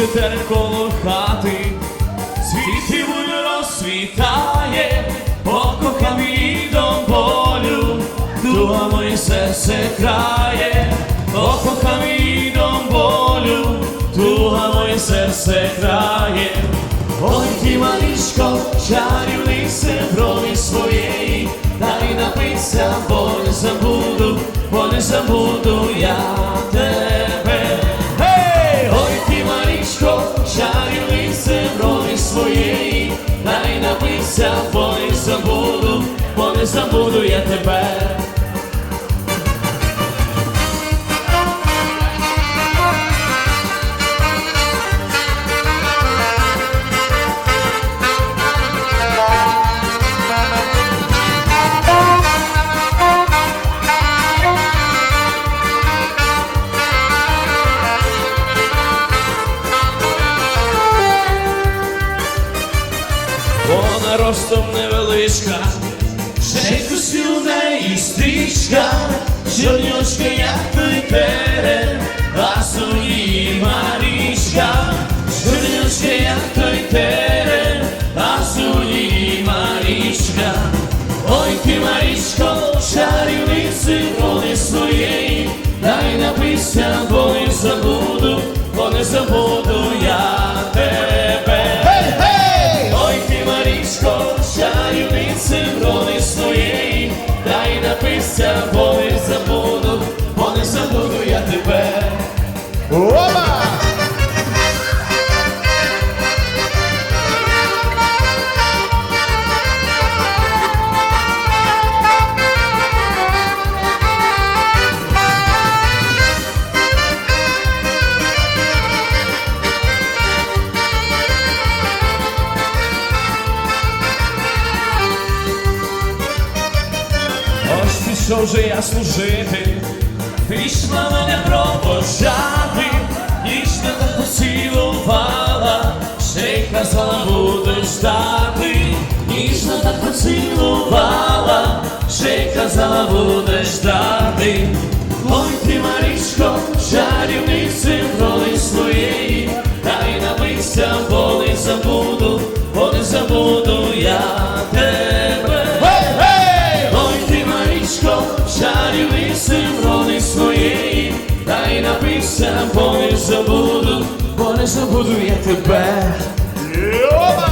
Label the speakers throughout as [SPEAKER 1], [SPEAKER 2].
[SPEAKER 1] Квіти коло хати, буде розсвітає, покохав її до болю, дуга моє серце крає, покохав її до болю, дуга моє серце крає. Ой, ти малишко, чарівниця броні своєї, дай напиться, бо не забуду, бо не забуду я напиться, бо забуду, бо не забуду я тебе. Ростом невеличка, ще косю неї стрічка, чорнючка, як терен, а її Марічка, чорнючка, як той терен, а її Марічка. Ой, ти, Марічко, чарівниці роли своєї, дай напися, бо не забуду, бо не забуду
[SPEAKER 2] Опа!
[SPEAKER 1] Ось пішов же я служити, пішла мене провожати, Поцілувала, ще й казала буде ждати. Ой, ти, Марічко, чарівниці роли своєї, дай напися, бо не забуду, бо не забуду я тебе. Ой, ти, Марічко, чарівниці роли своєї, дай напися, бо не забуду, бо не забуду я тебе.
[SPEAKER 2] Опа!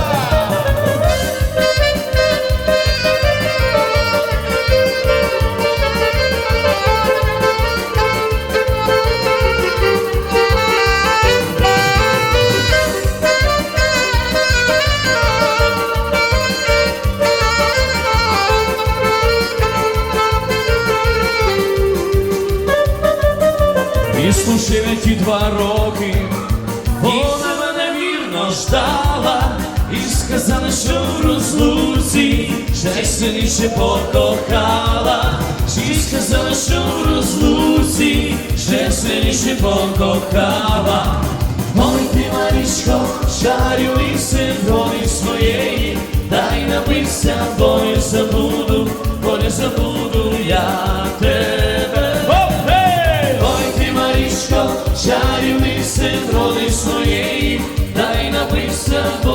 [SPEAKER 1] Слушай ті два роки, вона мене вірно ждала, і сказала, що в розлуці ще сильніше покохала, і сказала, що в розлуці ще сильніше покохала. Ой, ти, Марічко, чарюй синрони своєї, дай напися, бо не забуду, бо не забуду. Christmas.